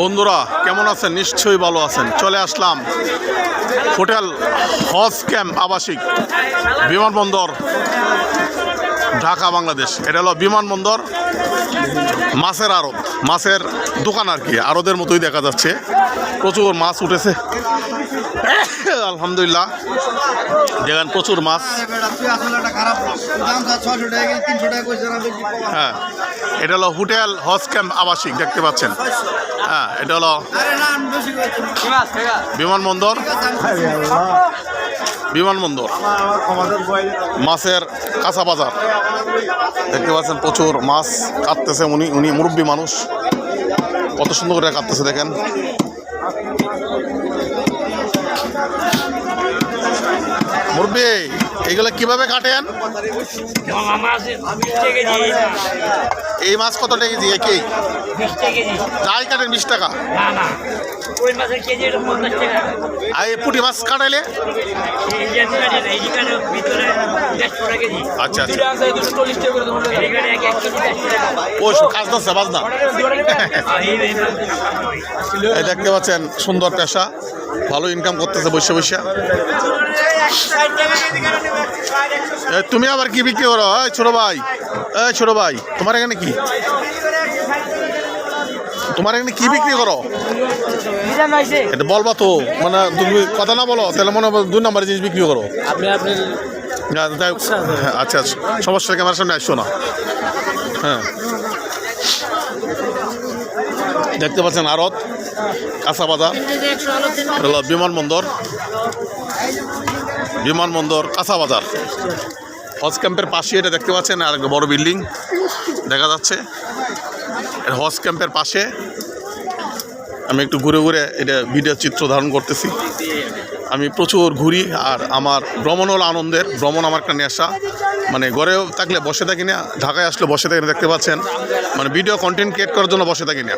বন্ধুরা, কেমন আছেন? নিশ্চয়ই ভালো আছেন। চলে আসলাম হোটেল হজ ক্যাম্প আবাসিক বিমানবন্দর, ঢাকা, বাংলাদেশ। এটা হলো বিমানবন্দর, মাছের আড়ত। মাছের দোকান আর কি, আড়তের মতোই দেখা যাচ্ছে। প্রচুর মাছ উঠেছে। আলহামদুলিল্লাহ। দেখেন, প্রচুর মাছ। হ্যাঁ এটা হলো হোটেল হজ ক্যাম্প আবাসিক, দেখতে পাচ্ছেন। হ্যাঁ এটা হলো বিমানবন্দর। বিমানবন্দর। মাছের কাঁচা বাজার। দেখতে পাচ্ছেন প্রচুর মাছ কাটতেছে উনি উনি মুরব্বী মানুষ। কত সুন্দর করে কাটতেছে দেখেন। মুরব্বী এইগুলো কীভাবে কাটেন এই মাছ কত টাকা কেজি? একই? যাই কাটেন বিশ টাকা। আর পুঁটি মাছ কাটাইলে? আচ্ছা আচ্ছা। কেজি ও না বাজ না এই এই এই দেখতে পাচ্ছেন সুন্দর পেশা। ভালো ইনকাম করতেছে বসে বসে। তুমি আবার কি বিক্রি করো? এই ছোট ভাই এই ছোট ভাই তোমার এখানে কি? তোমার এখানে কি বিক্রি করো? এটা বলবা তো মানে তুমি কথা না বলো তাহলে মনে দুই নম্বরের জিনিস বিক্রি করো। আপনি আপনি না, যাই আচ্ছা আচ্ছা সমস্যা ক্যামেরার সামনে আসছো না। হ্যাঁ। দেখতে পাচ্ছেন আরত কাঁচা বাজার এটা হলো বিমানবন্দর। বিমানবন্দর কাঁচা বাজার। হজ ক্যাম্পের পাশে এটা দেখতে পাচ্ছেন আর একটা বড় বিল্ডিং দেখা যাচ্ছে। এটা হজ ক্যাম্পের পাশে। আমি একটু ঘুরে ঘুরে এটা ভিডিও চিত্র ধারণ করতেছি। আমি প্রচুর ঘুরি আর আমার ভ্রমণ হলো আনন্দের ভ্রমণ আমার একটা নেশা। মানে ঘরেও থাকলে বসে থাকি না ঢাকায় আসলে বসে থাকি না দেখতে পাচ্ছেন। মানে ভিডিও কন্টেন্ট ক্রিয়েট করার জন্য বসে থাকি না।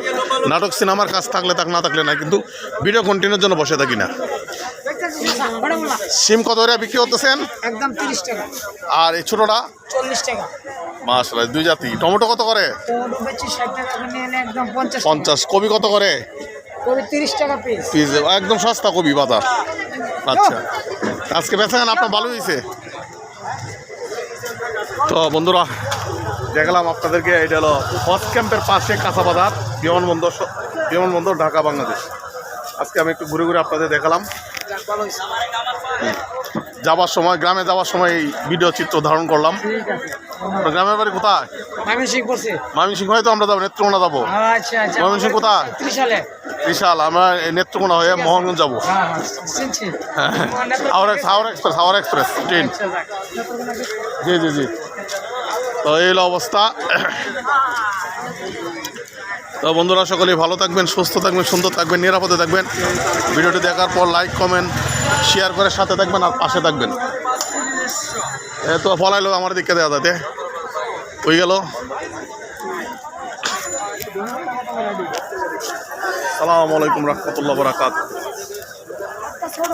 নাটক সিনেমার কাজ থাকলে থাক না থাকলে না কিন্তু ভিডিও কন্টেন্টের জন্য বসে থাকি না। সিম কত করে বিক্রি করতেছেন? একদম তিরিশ টাকা। আর এই ছোটোটা? চল্লিশ টাকা। মাসাল দুই জাতি। টমেটো কত করে? পঞ্চাশ কবি কত করে? করে তিরিশ টাকা পিস পিস একদম সস্তা কবি বাজার। আচ্ছা। আজকে বেচা আপনার ভালো হয়েছে? তো বন্ধুরা দেখলাম আপনাদেরকে এটা হলো হজ ক্যাম্পের পাশে কাঁচা বাজার বিমানবন্দর বিমানবন্দর ঢাকা বাংলাদেশ। আজকে আমি একটু ঘুরে ঘুরে আপনাদের দেখালাম। যাওয়ার সময় গ্রামে যাওয়ার সময় এই ভিডিও চিত্র ধারণ করলাম। গ্রামের বাড়ি কোথায়? ময়মনসিংহ হয়তো আমরা যাব নেত্রকোনা যাব। আচ্ছা আচ্ছা। ময়মনসিংহ কোথায়? বিশাল আমরা নেত্রকোনা হয়ে মোহনগঞ্জ যাব। হ্যাঁ হ্যাঁ চিনছি Howrah Howrah express Howrah express train. জি জি জি। তো এই হলো অবস্থা। তো বন্ধুরা সকলেই ভালো থাকবেন সুস্থ থাকবেন সুন্দর থাকবেন নিরাপদে থাকবেন। ভিডিওটি দেখার পর লাইক কমেন্ট শেয়ার করে সাথে থাকবেন আর পাশে থাকবেন। তো ফলাইলো আমার দিকে দেওয়া যাতে হয়ে গেল। সালামু আলাইকুম রহমতুল্লাহ বরাকাত ছোট।